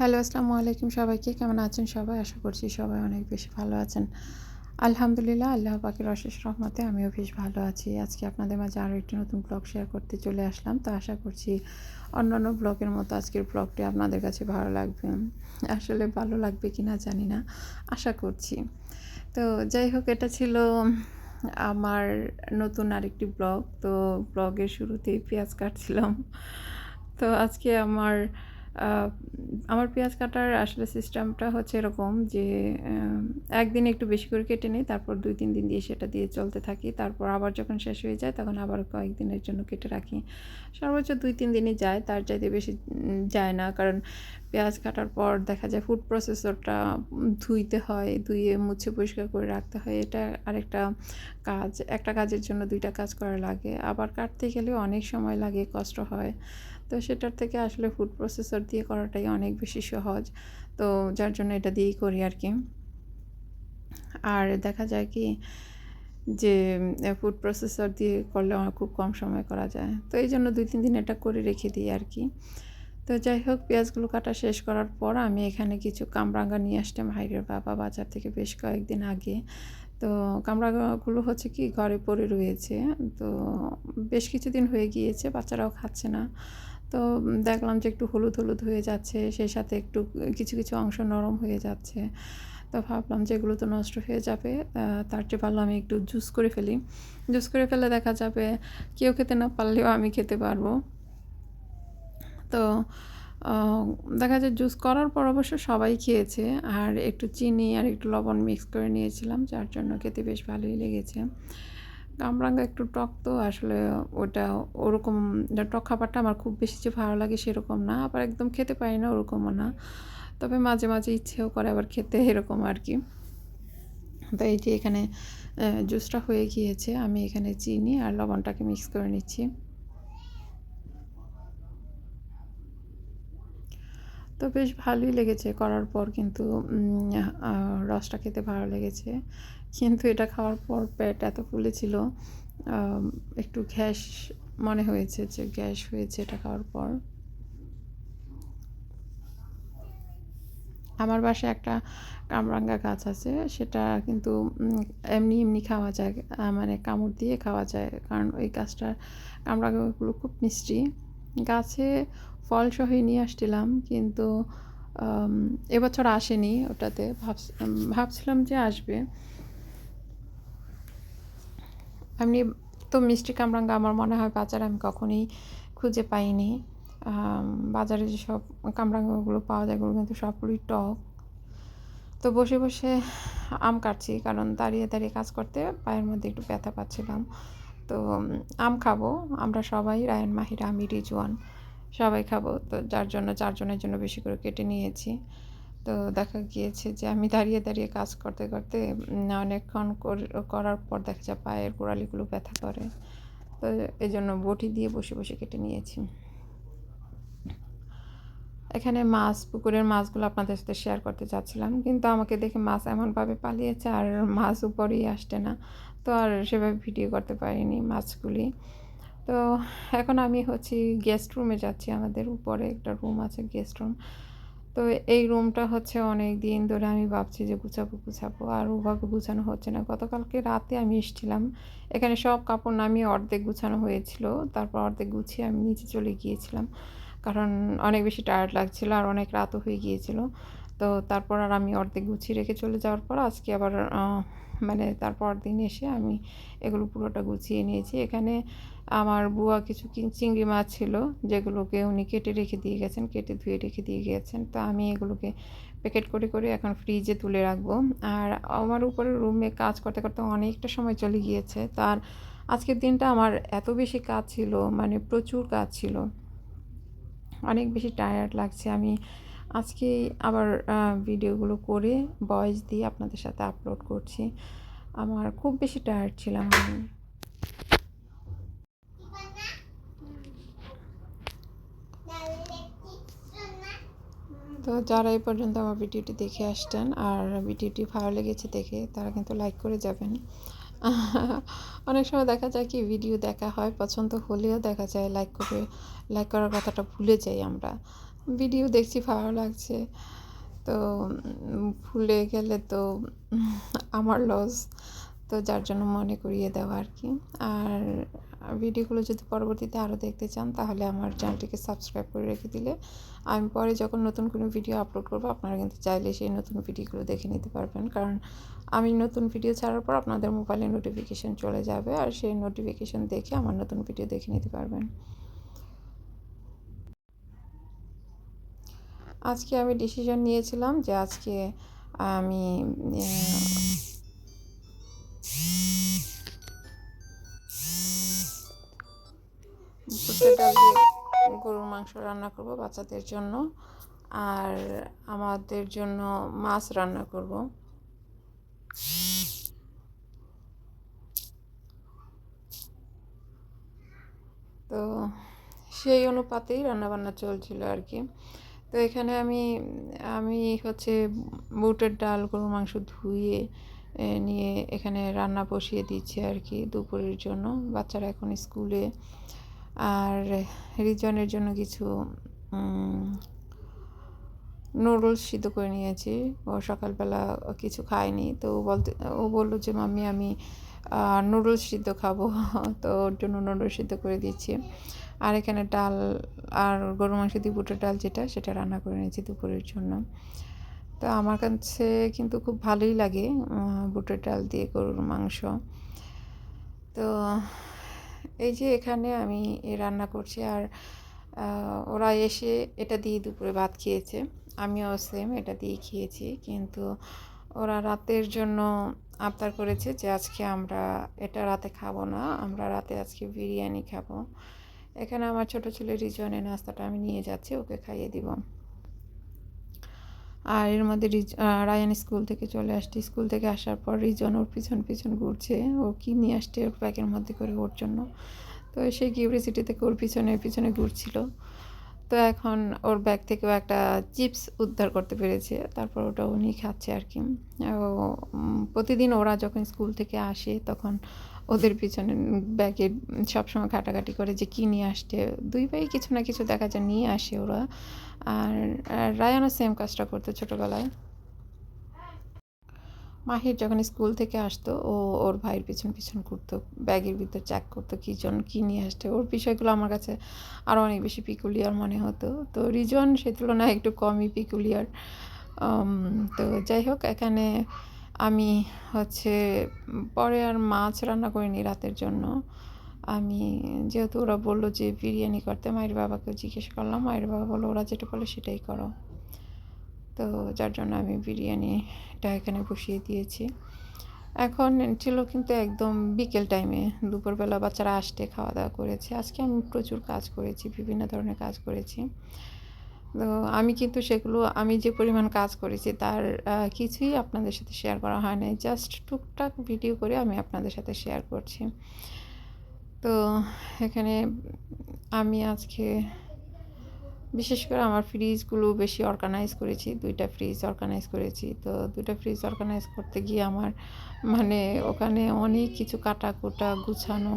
Hello, আসসালামু আলাইকুম সবাইকে। কেমন আছেন সবাই? আশা করছি সবাই অনেক বেশি ভালো আছেন। আলহামদুলিল্লাহ, আল্লাহ পাকের অশেষ রহমতে আমিও বেশ ভালো আছি। আজকে আপনাদের মাঝে আরও একটি নতুন ব্লগ শেয়ার করতে চলে আসলাম। তো আশা করছি অন্যান্য ব্লগের মতো আজকের ব্লগটি আপনাদের কাছে ভালো লাগবে। আসলে ভালো লাগবে কি না জানি না। আশা করছি। তো যাই হোক, এটা ছিল আমার নতুন আরেকটি ব্লগ তো ব্লগের শুরুতেই পেঁয়াজ কাটছিলাম। তো আজকে আমার আমার পেঁয়াজ কাটার আসলে সিস্টেমটা হচ্ছে এরকম যে একদিন একটু বেশি করে কেটে নিই, তারপর দুই, তিন দিন দিয়ে সেটা দিয়ে চলতে থাকি। তারপর আবার যখন শেষ হয়ে যায়, তখন আবার কয়েকদিনের জন্য কেটে রাখি। সর্বোচ্চ দুই, তিন দিনই যায়, তার চাইতে বেশি যায় না। কারণ পেঁয়াজ কাটার পর দেখা যায় ফুড প্রসেসরটা ধুইতে হয়, ধুয়ে মুছে পরিষ্কার করে রাখতে হয়। এটা আরেকটা কাজ, একটা কাজের জন্য দুইটা কাজ করা লাগে। আবার কাটতে গেলে অনেক সময় লাগে, কষ্ট হয়। তো সেটার থেকে আসলে ফুড প্রসেসর দিয়ে করাটাই অনেক বেশি সহজ। তো যার জন্য এটা দিয়েই করি আর কি। আর দেখা যায় কি যে ফুড প্রসেসর দিয়ে করলে খুব কম সময় করা যায়। তো এই জন্য দুই, তিন দিন এটা করে রেখে দিই আর কি। তো যাই হোক, পেঁয়াজগুলো কাটা শেষ করার পর আমি এখানে কিছু কামরাঙ্গা নিয়ে আসলাম হাইরের বাবা বাজার থেকে বেশ কয়েকদিন আগে। তো কামরাঙ্গাগুলো হচ্ছে কি ঘরে পড়ে রয়েছে। তো বেশ কিছুদিন হয়ে গিয়েছে, বাচ্চারাও খাচ্ছে না। তো দেখলাম যে একটু হলুদ হলুদ হয়ে যাচ্ছে, সেই সাথে একটু কিছু কিছু অংশ নরম হয়ে যাচ্ছে। তো ভাবলাম যে এগুলো তো নষ্ট হয়ে যাবে তার চেয়ে ভালো আমি একটু জুস করে ফেলি। জুস করে ফেলে দেখা যাবে কেউ খেতে না পারলেও আমি খেতে পারব। তো দেখা যায় জুস করার পর অবশ্য সবাই খেয়েছে, আর একটু চিনি আর একটু লবণ মিক্স করে নিয়েছিলাম, যার জন্য খেতে বেশ ভালোই লেগেছে। কামরাঙ্গা একটু টক তো, আসলে ওটা ওরকম টক খাবারটা আমার খুব বেশি যে ভালো লাগে সেরকম না, আবার একদম খেতে পারি না ওরকমও না। তবে মাঝে মাঝে ইচ্ছেও করে আবার খেতে এরকম আর কি। তো এই যে এখানে জুসটা হয়ে গিয়েছে, আমি এখানে চিনি আর লবণটাকে মিক্স করে নিচ্ছি। তো বেশ ভালোই লেগেছে করার পর কিন্তু রসটা খেতে ভালো লেগেছে। কিন্তু এটা খাওয়ার পর পেট এত ফুলেছিল একটু গ্যাস মনে হয়েছে যে গ্যাস হয়েছে এটা খাওয়ার পর। আমার বাসায় একটা কামরাঙ্গা গাছ আছে, সেটা কিন্তু এমনি এমনি খাওয়া যায় মানে কামড় দিয়ে খাওয়া যায়, কারণ ওই গাছটার কামরাঙ্গাগুলো খুব মিষ্টি। গাছে ফল সহই নিয়ে আসছিলাম, কিন্তু এবছর আসেনি ওটাতে। ভাবছ ভাবছিলাম যে আসবে। এমনি তো মিষ্টি কামরাঙ্গা আমার মনে হয় বাজারে আমি কখনোই খুঁজে পাইনি। বাজারে যেসব কামরাঙ্গাগুলো পাওয়া যায় কিন্তু সবগুলোই টক। তো বসে বসে আম কাটছি, কারণ দাঁড়িয়ে দাঁড়িয়ে কাজ করতে পায়ের মধ্যে একটু ব্যথা পাচ্ছিলাম। তো আম খাব। আমরা সবাই, রায়ন, মাহির, আমি, রিজওয়ান, সবাই খাব। তো যার জন্য, চারজনের জন্য বেশি করে কেটে নিয়েছি। তো দেখা গিয়েছে যে, আমি দাঁড়িয়ে দাঁড়িয়ে কাজ করতে করতে অনেকক্ষণ কর- করার পর দেখা যায় পায়ের গোড়ালিগুলো ব্যথা করে। তো এই জন্য বটি দিয়ে বসে বসে কেটে নিয়েছি। এখানে মাছ, পুকুরের মাছগুলো আপনাদের সাথে শেয়ার করতে চাচ্ছিলাম। কিন্তু আমাকে দেখে মাছ এমনভাবে পালিয়েছে আর মাছ উপরেই আসছে না। তো আর সেভাবে ভিডিও করতে পারিনি মাছগুলি। তো এখন আমি হচ্ছে গেস্ট রুমে যাচ্ছি। আমাদের উপরে একটা রুম আছে গেস্ট রুম তো এই রুমটা হচ্ছে অনেক দিন ধরে আমি ভাবছি যে গুছাবো গুছাবো। আর ওভাবে গুছানো হচ্ছে না। গতকালকে রাতে আমি এসেছিলাম। এখানে সব কাপড় নামিয়ে অর্ধেক গুছানো হয়েছিল। তারপর অর্ধেক গুছিয়ে আমি নিচে চলে গিয়েছিলাম। কারণ অনেক বেশি টায়ার্ড লাগছিল আর অনেক রাতও হয়ে গিয়েছিল। তো তারপর আর আমি অর্ধেক গুছিয়ে রেখে চলে যাওয়ার পর আজকে আবার মানে তারপর দিন এসে আমি এগুলো পুরোটা গুছিয়ে নিয়েছি। এখানে আমার বুয়া কিছু চিংড়ি মাছ ছিল যেগুলোকে উনি কেটে রেখে দিয়ে গেছেন, কেটে ধুয়ে রেখে দিয়ে গিয়েছেন তো আমি এগুলোকে প্যাকেট করে করে এখন ফ্রিজে তুলে রাখব। আর আমার উপরে রুমে কাজ করতে করতে অনেকটা সময় চলে গিয়েছে। তার আজকের দিনটা আমার এত বেশি কাজ ছিল মানে প্রচুর কাজ ছিল। অনেক বেশি টায়ার্ড লাগছে। আমি আজকে আবার ভিডিওগুলো করে ভয়েস দিয়ে আপনাদের সাথে আপলোড করছি। আমার খুব বেশি টায়ার্ড ছিলাম আমি। তো যারা এই পর্যন্ত আমার ভিডিওটি দেখে আসছেন, আর ভিডিওটি ভালো লেগেছে দেখে, তারা কিন্তু লাইক করে যাবেন। অনেক সময় দেখা যায় কি ভিডিও দেখা হয়, পছন্দ হলেও দেখা যায় লাইক করে লাইক করার কথাটা ভুলে যাই আমরা। ভিডিও দেখছি, ভালো লাগছে। তো ভুলে গেলে তো আমার লস তো যার জন্য মনে করিয়ে দেওয়া আর কি। আর ভিডিওগুলো যদি পরবর্তীতে আরও দেখতে চান, তাহলে আমার চ্যানেলটিকে সাবস্ক্রাইব করে রেখে দিলে আমি পরে যখন নতুন কোনো ভিডিও আপলোড করব, আপনারা কিন্তু চাইলে সেই নতুন ভিডিওগুলো দেখে নিতে পারবেন। কারণ আমি নতুন ভিডিও ছাড়ার পর আপনাদের মোবাইলে নোটিফিকেশান চলে যাবে আর সেই নোটিফিকেশান দেখে আমার নতুন ভিডিও দেখে নিতে পারবেন। আজকে আমি ডিসিশন নিয়েছিলাম যে আজকে আমি গরুর মাংস রান্না করব বাচ্চাদের জন্য। আর আমাদের জন্য মাছ রান্না করব। তো সেই অনুপাতেই রান্নাবান্না চলছিল আর কি। তো এখানে আমি আমি হচ্ছে বুটের ডাল, গরুর মাংস ধুয়ে নিয়ে এখানে রান্না বসিয়ে দিচ্ছি আর কি দুপুরের জন্য। বাচ্চারা এখন স্কুলে আর রিজনের জন্য কিছু নুডলস সিদ্ধ করে নিয়েছি। ও সকালবেলা কিছু খায়নি, তো ও বলতে, ও বলল যে, মাম্মি, আমি নুডলস সিদ্ধ খাব। তো ওর জন্য নুডলস সিদ্ধ করে দিচ্ছি আর এখানে ডাল আর গরু মাংস দিয়ে বুটের ডাল যেটা, সেটা রান্না করে নিয়েছি দুপুরের জন্য। তো আমার কাছে কিন্তু খুব ভালোই লাগে বুটের ডাল দিয়ে গরুর মাংস। তো এই যে এখানে আমি রান্না করছি আর ওরা এসে এটা দিয়ে দুপুরে ভাত খেয়েছে। আমিও সেম এটা দিয়ে খেয়েছি। কিন্তু ওরা রাতের জন্য আবদার করেছে যে আজকে আমরা এটা রাতে খাব না, আমরা রাতে আজকে বিরিয়ানি খাব। এখানে আমার ছোট ছেলে রিজনের নাস্তাটা আমি নিয়ে যাচ্ছি, ওকে খাইয়ে দিব। আর এর মধ্যে রিজ রায়ান স্কুল থেকে চলে আসছে। স্কুল থেকে আসার পর রিজন ওর পিছন পিছন ঘুরছে। ও কি নিয়ে আসছে ওর ব্যাগের মধ্যে করে ওর জন্য। তো সেই কিউরিয়াসিটি থেকে ওর পিছনে পিছনে ঘুরছিল। তো এখন ওর ব্যাগ থেকেও একটা চিপস উদ্ধার করতে পেরেছে। তারপর ওটা উনি খাচ্ছে আর কি। প্রতিদিন ওরা যখন স্কুল থেকে আসে, তখন ওদের পিছনে ব্যাগে সবসময় ঘাটাঘাটি করে যে কী নিয়ে আসছে। দুই ভাই কিছু না কিছু দেখা যায় নিয়ে আসে ওরা। আর রায়ানও সেম কাজটা করতো ছোটোবেলায়। মাহির যখন স্কুল থেকে আসতো, ও ওর ভাইয়ের পিছন পিছন ঘুরতো, ব্যাগের ভিতর চেক করতো কী জন, কী নিয়ে আসছে। ওর বিষয়গুলো আমার কাছে আরও অনেক বেশি পিকুলিয়ার মনে হতো। তো রিজন সে তুলনায় একটু কমই পিকুলিয়ার তো যাই হোক, এখানে আমি হচ্ছে পরে আর মাছ রান্না করিনি রাতের জন্য। আমি যেহেতু ওরা বলল যে বিরিয়ানি করতে, মায়ের বাবাকে জিজ্ঞেস করলাম, মায়ের বাবা বলল, ওরা যেটা বলে সেটাই করো। তো যার জন্য আমি বিরিয়ানিটা এখানে বসিয়ে দিয়েছি। এখন ছিল কিন্তু একদম বিকেল টাইমে, দুপুরবেলা বাচ্চারা আসতে খাওয়া দাওয়া করেছে। আজকে আমি প্রচুর কাজ করেছি, বিভিন্ন ধরনের কাজ করেছি। তো আমি কিন্তু সেগুলো, আমি যে পরিমাণ কাজ করেছি তার কিছুই আপনাদের সাথে শেয়ার করা হয় নাই। জাস্ট টুকটাক ভিডিও করে আমি আপনাদের সাথে শেয়ার করছি। তো এখানে আমি আজকে বিশেষ করে আমার ফ্রিজগুলো বেশি অর্গানাইজ করেছি, দুইটা ফ্রিজ অর্গানাইজ করেছি। তো দুইটা ফ্রিজ অর্গানাইজ করতে গিয়ে আমার মানে ওখানে অনেক কিছু কাটা কুটা গুছানো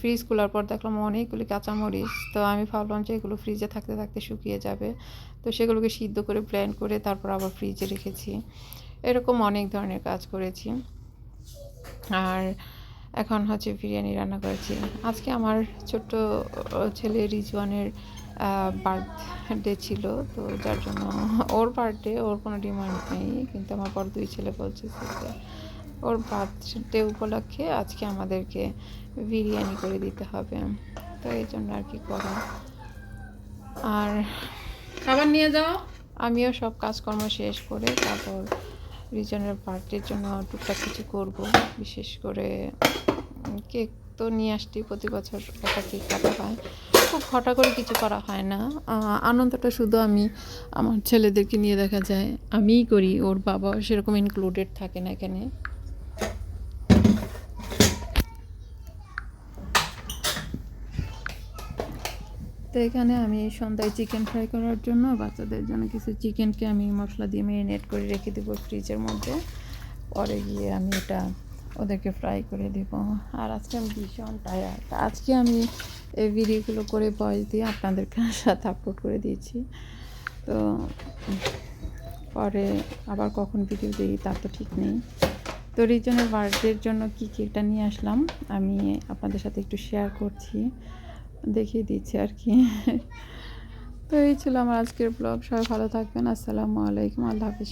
ফ্রিজ খোলার পর দেখলাম অনেকগুলি কাঁচামরিচ। তো আমি ভাবলাম যে এগুলো ফ্রিজে থাকতে থাকতে শুকিয়ে যাবে। তো সেগুলোকে সিদ্ধ করে ব্লেন্ড করে তারপর আবার ফ্রিজে রেখেছি। এরকম অনেক ধরনের কাজ করেছি। আর এখন হচ্ছে বিরিয়ানি রান্না করেছি। আজকে আমার ছোট্ট ছেলে রিজওয়ানের বার্থডে ছিল। তো যার জন্য ওর বার্থডে ওর কোনো ডিমান্ড নেই। কিন্তু আমার পর দুই ছেলে বলছে ওর বার্থডে উপলক্ষে আজকে আমাদেরকে বিরিয়ানি করে দিতে হবে। তো এই জন্য আর কি করা। আর খাবার নিয়ে যাও। আমিও সব কাজকর্ম শেষ করে তারপর রিজনের বার্থডের জন্য টুকটাক কিছু করব। বিশেষ করে কেক তো নিয়ে আসছি প্রতি বছর একটা কেক কাটা হয়। খুব হঠাৎ করে কিছু করা হয় না। আনন্দটা শুধু আমি আমার ছেলেদেরকে নিয়ে দেখা যায়। আমিই করি ওর বাবা সেরকম ইনক্লুডেড থাকে না এখানে। তো এখানে আমি সন্ধ্যায় চিকেন ফ্রাই করার জন্য বাচ্চাদের জন্য কিছু চিকেনকে আমি মশলা দিয়ে ম্যারিনেট করে রেখে দেবো ফ্রিজের মধ্যে। পরে গিয়ে আমি এটা ওদেরকে ফ্রাই করে দিব। আর আজকে আমি ভীষণ টায়ার্ড আজকে আমি এই ভিডিওগুলো করে ভয়েস দিয়ে আপনাদেরকে সাথে আপলোড করে দিয়েছি। তো পরে আবার কখন ভিডিও দিই তা তো ঠিক নেই। তো রিজনের বার্থডের জন্য কী কেকটা নিয়ে আসলাম আমি আপনাদের সাথে একটু শেয়ার করছি। দেখিয়ে দিচ্ছি আর কি। তো এই ছিল আমার আজকের ব্লগ। সবাই ভালো থাকবেন। আসসালামু আলাইকুম। আল্লাহ হাফিজ।